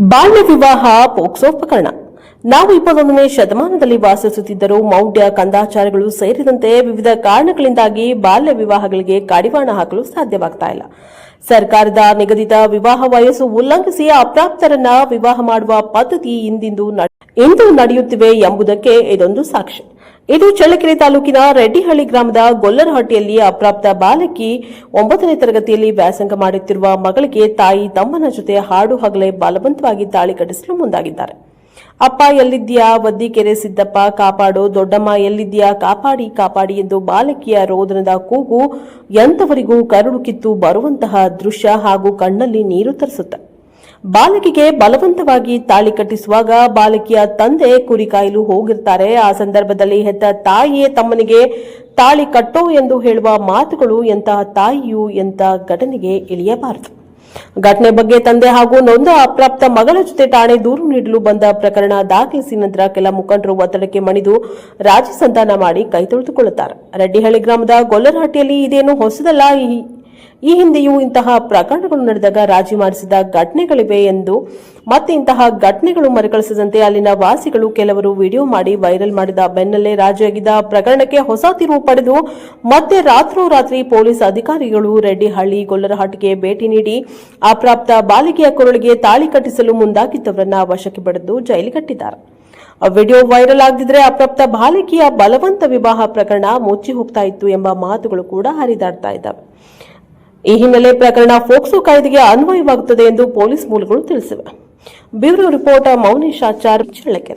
ಬಾಲ್ಯ ವಿವಾಹ ಪೋಕ್ಸೋಪಕರಣ ನಾವು ಇಪ್ಪತ್ತೊಂದನೇ ಶತಮಾನದಲ್ಲಿ ವಾಸಿಸುತ್ತಿದ್ದರೂ ಮೌಢ್ಯ ಕಂದಾಚಾರಗಳು ಸೇರಿದಂತೆ ವಿವಿಧ ಕಾರಣಗಳಿಂದಾಗಿ ಬಾಲ್ಯ ವಿವಾಹಗಳಿಗೆ ಕಡಿವಾಣ ಹಾಕಲು ಸಾಧ್ಯವಾಗ್ತಾ ಇಲ್ಲ. ಸರ್ಕಾರದ ನಿಗದಿತ ವಿವಾಹ ವಯಸ್ಸು ಉಲ್ಲಂಘಿಸಿ ಅಪ್ರಾಪ್ತರನ್ನ ವಿವಾಹ ಮಾಡುವ ಪದ್ಧತಿ ಇಂದಿಂದು ಇಂದು ನಡೆಯುತ್ತಿವೆ ಎಂಬುದಕ್ಕೆ ಇದೊಂದು ಸಾಕ್ಷಿ. ಇದು ಚಳ್ಳಕೆರೆ ತಾಲೂಕಿನ ರೆಡ್ಡಿಹಳ್ಳಿ ಗ್ರಾಮದ ಗೊಲ್ಲರಹಟ್ಟಿಯಲ್ಲಿ ಅಪ್ರಾಪ್ತ ಬಾಲಕಿ ಒಂಬತ್ತನೇ ತರಗತಿಯಲ್ಲಿ ವ್ಯಾಸಂಗ ಮಾಡುತ್ತಿರುವ ಮಗಳಿಗೆ ತಾಯಿ ತಮ್ಮನ ಜೊತೆ ಹಾಡು ಹಗಲೇ ಬಲವಂತವಾಗಿ ತಾಳಿ ಕಟ್ಟಿಸಲು ಮುಂದಾಗಿದ್ದಾರೆ. ಅಪ್ಪ ಎಲ್ಲಿದ್ದೀಯಾ? ವದ್ದಿಕೆರೆ ಸಿದ್ದಪ್ಪ, ಕಾಪಾಡು. ದೊಡ್ಡಮ್ಮ ಎಲ್ಲಿದ್ಯಾ ಕಾಪಾಡಿ ಕಾಪಾಡಿ ಎಂದು ಬಾಲಕಿಯ ರೋದನದ ಕೂಗು ಎಂತವರಿಗೂ ಕರುಳು ಕಿತ್ತು ಬರುವಂತಹ ದೃಶ್ಯ ಹಾಗೂ ಕಣ್ಣಲ್ಲಿ ನೀರು ತರಿಸುತ್ತೆ. ಬಾಲಕಿಗೆ ಬಲವಂತವಾಗಿ ತಾಳಿ ಕಟ್ಟಿಸುವಾಗ ಬಾಲಕಿಯ ತಂದೆ ಕುರಿ ಕಾಯಲು ಹೋಗಿರ್ತಾರೆ. ಆ ಸಂದರ್ಭದಲ್ಲಿ ಹೆತ್ತ ತಾಯಿಯೇ ತಮ್ಮನಿಗೆ ತಾಳಿ ಕಟ್ಟೋ ಎಂದು ಹೇಳುವ ಮಾತುಗಳು ಎಂತಹ ತಾಯಿಯು ಎಂತ ಘಟನೆಗೆ ಇಳಿಯಬಾರದು. ಘಟನೆ ಬಗ್ಗೆ ತಂದೆ ಹಾಗೂ ನೊಂದ ಅಪ್ರಾಪ್ತ ಮಗಳ ಜೊತೆ ಠಾಣೆ ದೂರು ನೀಡಲು ಬಂದ ಪ್ರಕರಣ ದಾಖಲಿಸಿ ನಂತರ ಕೆಲ ಮುಖಂಡರು ಒತ್ತಡಕ್ಕೆ ಮಣಿದು ರಾಜಿ ಸಂಧಾನ ಮಾಡಿ ಕೈ ತೊಳೆದುಕೊಳ್ಳುತ್ತಾರೆ. ರೆಡ್ಡಿಹಳ್ಳಿ ಗ್ರಾಮದ ಗೊಲ್ಲರಹಟ್ಟಿಯಲ್ಲಿ ಇದೇನು ಹೊಸದಲ್ಲ ಈ- ಹಿಂದೆಯೂ ಇಂತಹ ಪ್ರಕರಣಗಳು ನಡೆದಾಗ ರಾಜಿ ಮಾಡಿಸಿದ ಘಟನೆಗಳಿವೆ ಎಂದು ಮತ್ತೆ ಇಂತಹ ಘಟನೆಗಳು ಮರುಕಳಿಸದಂತೆ ಅಲ್ಲಿನ ವಾಸಿಗಳು ಕೆಲವರು ವಿಡಿಯೋ ಮಾಡಿ ವೈರಲ್ ಮಾಡಿದ ಬೆನ್ನಲ್ಲೇ ರಾಜಿಯಾಗಿದ್ದ ಪ್ರಕರಣಕ್ಕೆ ಹೊಸ ತಿರುವು ಪಡೆದು ಮತ್ತೆ ರಾತ್ರೋರಾತ್ರಿ ಪೊಲೀಸ್ ಅಧಿಕಾರಿಗಳು ರೆಡ್ಡಿಹಳ್ಳಿ ಗೊಲ್ಲರಹಟ್ಟಿಗೆ ಭೇಟಿ ನೀಡಿ ಅಪ್ರಾಪ್ತ ಬಾಲಿಕೆಯ ಕೊರಳಿಗೆ ತಾಳಿ ಕಟ್ಟಿಸಲು ಮುಂದಾಗಿದ್ದವರನ್ನ ವಶಕ್ಕೆ ಪಡೆದು ಜೈಲಿಗಟ್ಟಿದ್ದಾರೆ. ವಿಡಿಯೋ ವೈರಲ್ ಆಗದಿದ್ರೆ ಅಪ್ರಾಪ್ತ ಬಾಲಿಕೆಯ ಬಲವಂತ ವಿವಾಹ ಪ್ರಕರಣ ಮುಚ್ಚಿ ಹೋಗ್ತಾ ಇತ್ತು ಎಂಬ ಮಾತುಗಳು ಕೂಡ ಹರಿದಾಡ್ತಾ ಇದ್ದಾವೆ. ಈ ಹಿನ್ನೆಲೆ ಪ್ರಕರಣ ಫೋಕ್ಸೋ ಕಾಯ್ದೆಗೆ ಅನ್ವಯವಾಗುತ್ತದೆ ಎಂದು ಪೊಲೀಸ್ ಮೂಲಗಳು ತಿಳಿಸಿವೆ. Bureau report, Mounesh Achar, Challakere.